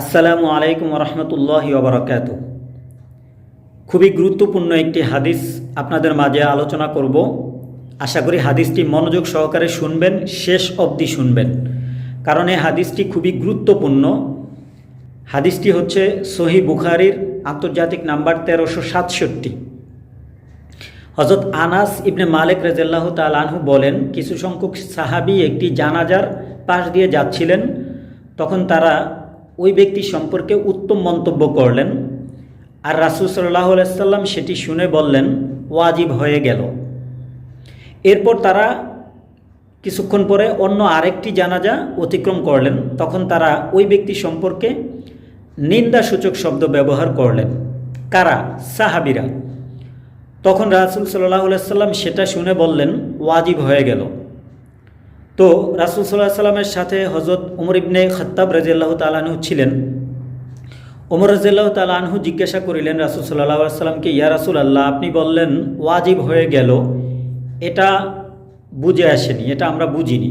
আসসালামু আলাইকুম রহমতুল্লাহ ওবরাকাত। খুবই গুরুত্বপূর্ণ একটি হাদিস আপনাদের মাঝে আলোচনা করব। আশা করি হাদিসটি মনোযোগ সহকারে শুনবেন, শেষ অবধি শুনবেন। কারণ এই হাদিসটি খুবই গুরুত্বপূর্ণ। হাদিসটি হচ্ছে সহি বুখারির আন্তর্জাতিক নাম্বার তেরোশো সাতষট্টি। হজরত আনাস ইবনে মালিক রেজাল্লাহ আনহু বলেন, কিছু সংখ্যক সাহাবি একটি জানাজার পাশ দিয়ে যাচ্ছিলেন। তখন তারা ওই ব্যক্তি সম্পর্কে উত্তম মন্তব্য করলেন আর রাসুল সাল্লাহ আলাইসাল্লাম সেটি শুনে বললেন, ওয়াজিব হয়ে গেল। এরপর তারা কিছুক্ষণ পরে অন্য আরেকটি জানাজা অতিক্রম করলেন। তখন তারা ওই ব্যক্তি সম্পর্কে নিন্দাসূচক শব্দ ব্যবহার করলেন। কারা? সাহাবিরা। তখন রাসুল সাল্লাহ সাল্লাম সেটা শুনে বললেন, ওয়াজিব হয়ে গেল। তো রাসুল সাল্লাহ সাল্লামের সাথে হজরত উমর ইবনে খত্তাব রাজিয়াল্লাহ তালাহু ছিলেন। ওমর রাজিয়াল্লাহ তালাহু জিজ্ঞাসা করিলেন রাসুল সাল্লাহ সাল্লামকে, ইয়া রাসুল আল্লাহ আপনি বললেন ওয়াজিব হয়ে গেল। এটা বুঝে আসেনি, এটা আমরা বুঝিনি।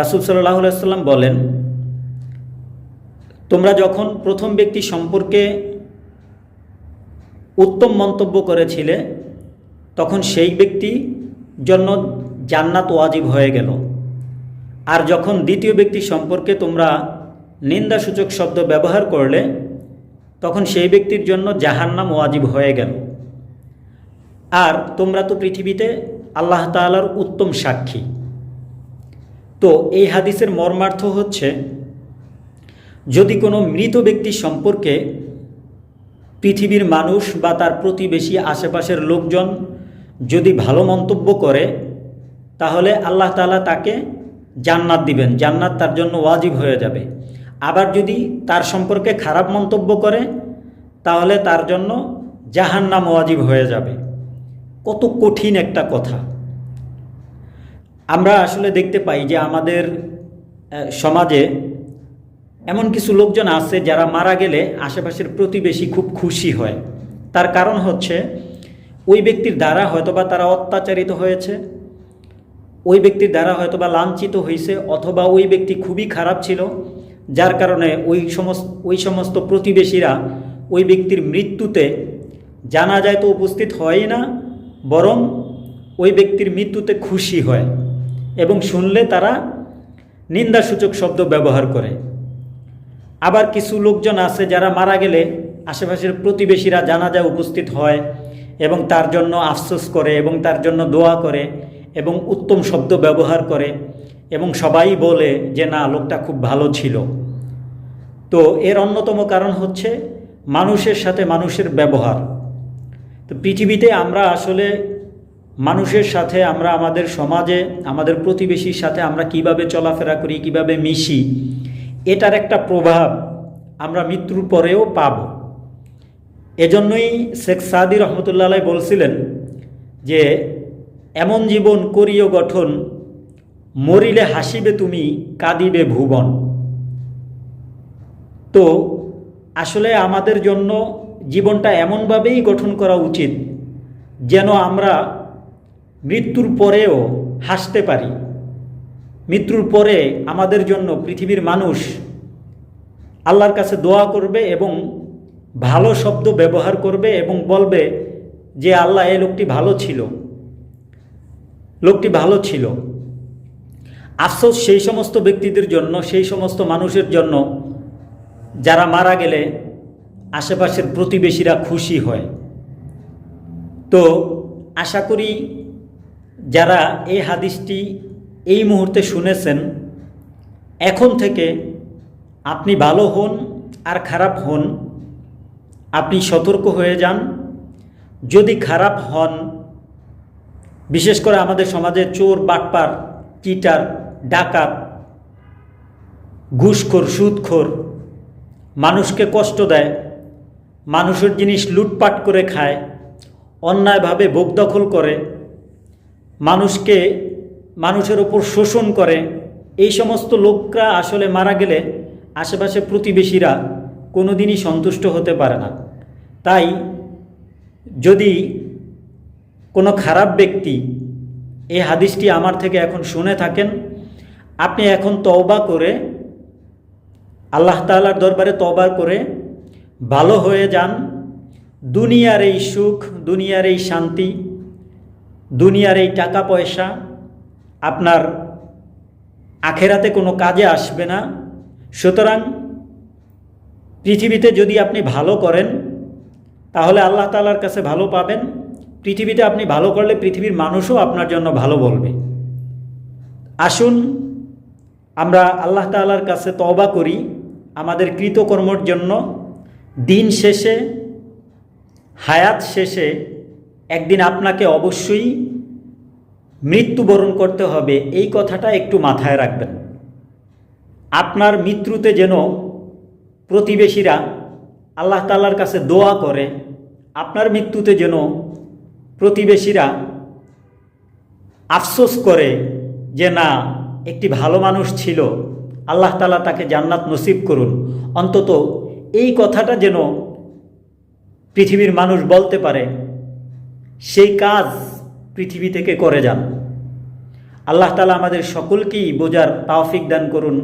রাসুল সাল্লাহ সাল্লাম বলেন, তোমরা যখন প্রথম ব্যক্তি সম্পর্কে উত্তম মন্তব্য করেছিলে, তখন সেই ব্যক্তি জন্য জান্নাত ওয়াজিব হয়ে গেল। আর যখন দ্বিতীয় ব্যক্তি সম্পর্কে তোমরা নিন্দাসূচক শব্দ ব্যবহার করলে, তখন সেই ব্যক্তির জন্য জাহান্নাম ওয়াজিব হয়ে গেল। আর তোমরা তো পৃথিবীতে আল্লাহ তালার উত্তম সাক্ষী। তো এই হাদিসের মর্মার্থ হচ্ছে, যদি কোনো মৃত ব্যক্তি সম্পর্কে পৃথিবীর মানুষ বা তার প্রতিবেশী আশেপাশের লোকজন যদি ভালো মন্তব্য করে, তাহলে আল্লাহ তালা তাকে জান্নাত দিবেন। জান্নাত তার জন্য ওয়াজিব হয়ে যাবে। আবার যদি তার সম্পর্কে খারাপ মন্তব্য করে, তাহলে তার জন্য জাহান্নাম ওয়াজিব হয়ে যাবে। কত কঠিন একটা কথা। আমরা আসলে দেখতে পাই যে আমাদের সমাজে এমন কিছু লোকজন আছে যারা মারা গেলে আশেপাশের প্রতিবেশী খুব খুশি হয়। তার কারণ হচ্ছে ওই ব্যক্তির দ্বারা হয়তোবা তারা অত্যাচারিত হয়েছে। ওই ব্যক্তির দ্বারা হয়তো বা লাঞ্ছিত হয়েছে অথবা ওই ব্যক্তি খুবই খারাপ ছিল, যার কারণে ওই সমস্ত ওই সমস্ত প্রতিবেশীরা ওই ব্যক্তির মৃত্যুতে জানা যায় তো উপস্থিত হয় না, বরং ওই ব্যক্তির মৃত্যুতে খুশি হয় এবং শুনলে তারা নিন্দাসূচক শব্দ ব্যবহার করে। আবার কিছু লোকজন আছে যারা মারা গেলে আশেপাশের প্রতিবেশীরা জানাজা উপস্থিত হয় এবং তার জন্য আফসোস করে এবং তার জন্য দোয়া করে। এবং উত্তম শব্দ ব্যবহার করে এবং সবাই বলে যে, না, লোকটা খুব ভালো ছিল। তো এর অন্যতম কারণ হচ্ছে মানুষের সাথে মানুষের ব্যবহার। তো পৃথিবীতে আমরা আসলে মানুষের সাথে আমরা আমাদের সমাজে, আমাদের প্রতিবেশীর সাথে আমরা কীভাবে চলাফেরা করি, কীভাবে মিশি, এটার একটা প্রভাব আমরা মৃত্যুর পরেও পাব। এজন্যই শেখ সাদি রহমতুল্লাহ বলছিলেন যে এমন জীবন করিও গঠন, মরিলে হাসিবে তুমি, কাঁদিবে ভুবন। তো, আসলে আমাদের জন্য জীবনটা এমনভাবেই গঠন করা উচিত, যেন আমরা মৃত্যুর পরেও হাসতে পারি। মৃত্যুর পরে আমাদের জন্য পৃথিবীর মানুষ আল্লাহর কাছে দোয়া করবে এবং ভালো শব্দ ব্যবহার করবে এবং বলবে যে, আল্লাহ এই লোকটি ভালো ছিল। লোকটি ভালো ছিল। আফসোস সেই সমস্ত ব্যক্তিদের জন্য, সেই সমস্ত মানুষের জন্য যারা মারা গেলে আশেপাশের প্রতিবেশীরা খুশি হয়। তো আশা করি যারা এই হাদিসটি এই মুহূর্তে শুনেছেন, এখন থেকে আপনি ভালো হন আর খারাপ হন। আপনি সতর্ক হয়ে যান। যদি খারাপ হন বিশেষ করে আমাদের সমাজে চোর, বাটপার, চিটার, ডাকাত, ঘুষখোর, সুদখোর মানুষকে কষ্ট দেয়, মানুষের জিনিস লুটপাট করে খায়, অন্যায়ভাবে ভোগ দখল করে, মানুষকে, মানুষের ওপর শোষণ করে, এই সমস্ত লোকরা আসলে মারা গেলে আশেপাশে প্রতিবেশীরা কোনো দিনই সন্তুষ্ট হতে পারে না। তাই যদি কোনো খারাপ ব্যক্তি এই হাদিসটি আমার থেকে এখন শুনে থাকেন। আপনি এখন তওবা করে আল্লাহ তাআলার দরবারে তবা করে ভালো হয়ে যান। দুনিয়ার এই সুখ, দুনিয়ার এই শান্তি, দুনিয়ার এই টাকা পয়সা আপনার আখেরাতে কোনো কাজে আসবে না। সুতরাং পৃথিবীতে যদি আপনি ভালো করেন, তাহলে আল্লাহ তালার কাছে ভালো পাবেন। পৃথিবীতে আপনি ভালো করলে পৃথিবীর মানুষও আপনার জন্য ভালো বলবে। আসুন, আমরা আল্লাহ তালার কাছে তওবা করি, আমাদের কৃতকর্মর জন্য। দিন শেষে, হায়াত শেষে একদিন আপনাকে অবশ্যই মৃত্যুবরণ করতে হবে। এই কথাটা একটু মাথায় রাখবেন। আপনার মৃত্যুতে যেন প্রতিবেশীরা আল্লাহ তাল্লার কাছে দোয়া করে, আপনার মৃত্যুতে যেন প্রতিবেশীরা আফসোস করে যে না, একটি ভালো মানুষ ছিল। আল্লাহ তালা তাকে জান্নাত নসিব করুন। অন্তত এই কথাটা যেন পৃথিবীর মানুষ বলতে পারে, সেই কাজ পৃথিবী থেকে করে যান। আল্লাহ তালা আমাদের সকলকেই বোঝার তাওফিক দান করুন।